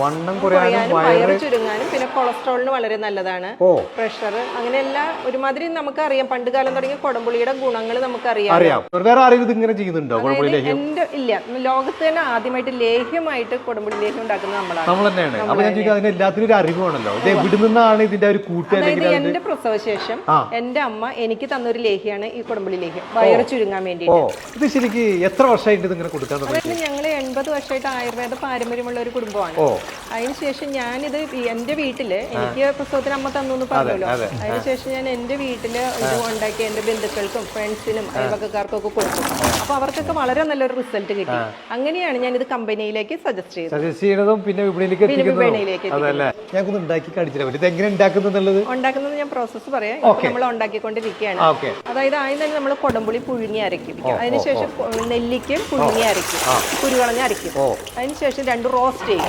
വണ്ണം കുറയാനും വയറ് ചുരുങ്ങാനും പിന്നെ കൊളസ്ട്രോളിന് വളരെ നല്ലതാണ്. പ്രഷർ പ്രഷർ അങ്ങനെയല്ല ഒരുമാതിരി നമുക്ക് അറിയാം പണ്ട് കാലം തുടങ്ങിയ കൊടംപുളിയുടെ ഗുണങ്ങൾ നമുക്ക് അറിയാം. വേറെ ആരെങ്കിലും ഇങ്ങനെ ചെയ്യുന്നുണ്ടോ എന്റെ ഇല്ല. ലോകത്ത് തന്നെ ആദ്യമായിട്ട് ലേഹ്യമായിട്ട് കൊടംപുളി ലേഹ്യം ഉണ്ടാക്കുന്ന നമ്മളാണ്. നമ്മൾ തന്നെയാണ്. അപ്പൊ ഞാൻ ചോദിക്കുന്നത് അതിന് എല്ലാത്തിനും ഒരു അറിവാണല്ലോ? ഇത് എവിടെ നിന്നാണ് ഇതിന്റെ ഒരു എന്റെ പ്രസവശേഷം ശേഷം എന്റെ അമ്മ എനിക്ക് തന്നൊരു ലേഹ്യാണ് ഈ കൊടംപുളി ലേഹ്യം. വയറ് ചുരുങ്ങാൻ വേണ്ടി ശരിക്കും ഇത് ശരിക്ക് എത്ര വർഷമായിട്ട് ഇത് ഇങ്ങനെ കൊടുക്കാൻ ഞങ്ങൾ എൺപത് വർഷമായിട്ട് ആയുർവേദ പാരമ്പര്യമുള്ള ഒരു കുടുംബമാണ്. അതിനുശേഷം ഞാനിത് ഈ എന്റെ വീട്ടിൽ എനിക്ക് പ്രസവത്തിന് അമ്മ തന്നു എന്ന് പറഞ്ഞല്ലോ. അതെ. അതിനുശേഷം ഞാൻ എന്റെ വീട്ടിൽ ഇത് ഉണ്ടാക്കി എന്റെ ബന്ധുക്കൾക്കും ഫ്രണ്ട്സിനും അയൽവക്കാർക്കും ഒക്കെ കൊടുത്തു. അപ്പൊ അവർക്കൊക്കെ വളരെ നല്ലൊരു റിസൾട്ട് കിട്ടി. അങ്ങനെയാണ് ഞാൻ ഇത് കമ്പനിയിലേക്ക് സജസ്റ്റ് ചെയ്തത്. സജസ്റ്റ് പിന്നെ വിപണിയിലേക്ക് ഉണ്ടാക്കുന്നത് ഞാൻ പ്രോസസ്സ് പറയാം. നമ്മൾ ഉണ്ടാക്കിക്കൊണ്ടിരിക്കുകയാണ്. അതായത് ആദ്യം തന്നെ നമ്മൾ കൊടംപുളി പുഴുങ്ങി അരയ്ക്കും. അതിനുശേഷം നെല്ലിക്കും പുഴുങ്ങി അരയ്ക്കും. കുരുകളഞ്ഞ് അരയ്ക്കും. അതിനുശേഷം രണ്ട് റോസ്റ്റ് ചെയ്യും.